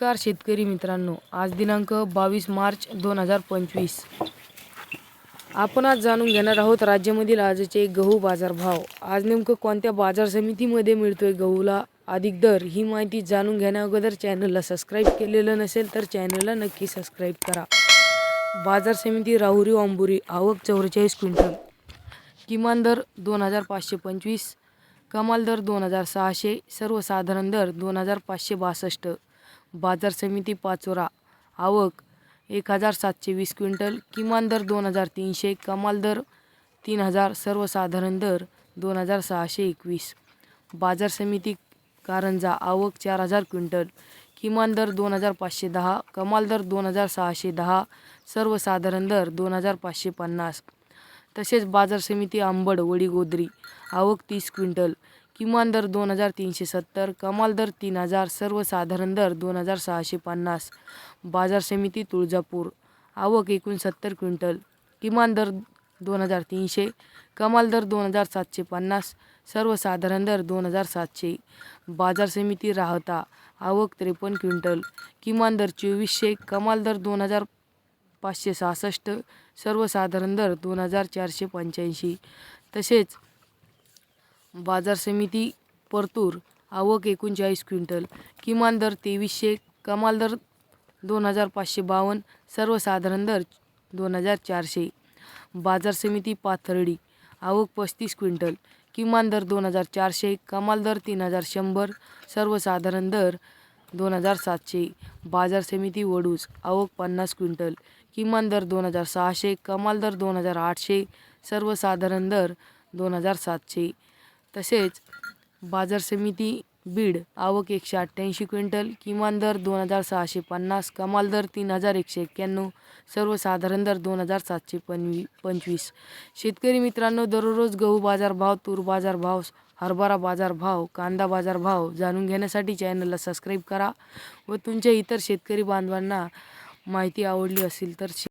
नमस्कार शेतकरी मित्रांनो. आज दिनांक बावीस मार्च दोन हजार पंचवीस. आपण आज जाणून घेणार आहोत राज्यामधील आजचे गहू बाजारभाव. आज नेमकं कोणत्या बाजार समितीमध्ये मिळतोय गहूला अधिक दर ही माहिती जाणून घेण्याअगोदर चॅनलला सबस्क्राईब केलेलं नसेल तर चॅनलला नक्की सबस्क्राईब करा. बाजार समिती राहुरी वांबुरी आवक चौवेचाळीस क्विंटल. किमान दर दोन हजार पाचशे पंचवीस कमाल दर दोन हजार सहाशे सर्वसाधारण दर दोन हजार पाचशे बासष्ट. बाजार समिती पाचोरा. आवक एक हजार सातशे वीस क्विंटल किमान दर दोन हजार तीनशे कमाल दर तीन हजार सर्वसाधारण दर दोन हजार सहाशे एकवीस. बाजार समिती कारंजा आवक चार हजार क्विंटल किमान दर दोन हजार पाचशे दहा कमाल दर दोन हजार सहाशे दहा सर्वसाधारण दर दोन हजार पाचशे पन्नास. तसेच बाजार समिती आंबड वडीगोद्री आवक तीस क्विंटल किमान दर दोन हजार तीनशे सत्तर कमाल दर तीन हजार सर्वसाधारण दर दोन हजार सहाशे पन्नास. बाजार समिती तुळजापूर. आवक एकूण सत्तर क्विंटल. किमान दर दोन हजार तीनशे कमाल दर दोन हजार सातशे पन्नास सर्वसाधारण दर दोन हजार सातशे. बाजार समिती राहता आवक त्रेपन्न क्विंटल. किमान दर चोवीसशे कमाल दर दोन हजार पाचशे सहासष्ट सर्वसाधारण दर दोन हजार चारशे पंच्याऐंशी. तसेच बाजार समिती परतूर आवक एकोणचाळीस क्विंटल किमान दर तेवीसशे कमाल दर दोन हजार पाचशे बावन्न सर्वसाधारण दर दोन हजार चारशे. बाजार समिती पाथर्डी आवक पस्तीस क्विंटल किमान दर दोन हजार चारशे कमाल दर तीन हजार शंभर सर्वसाधारण दर दोन हजार सातशे. बाजार समिती वडूज आवक पन्नास क्विंटल किमान दर दोन हजार सहाशे कमाल दर दोन हजार आठशे सर्वसाधारण दर दोन हजार सातशे. तसेच बाजार समिती बीड आवक एकशे अठ्ठ्याऐंशी क्विंटल किमान दर दोन हजार सहाशे पन्नास कमाल दर तीन हजार एकशे एक्क्याण्णव सर्वसाधारण दर दोन हजार सातशे पनवी पंचवीस. शेतकरी मित्रांनो दररोज गहू बाजारभाव तूर बाजारभाव हरभरा बाजार भाव कांदा बाजार भाव जाणून घेण्यासाठी चॅनलला सबस्क्राईब करा व तुमच्या इतर शेतकरी बांधवांना माहिती आवडली असेल तर शे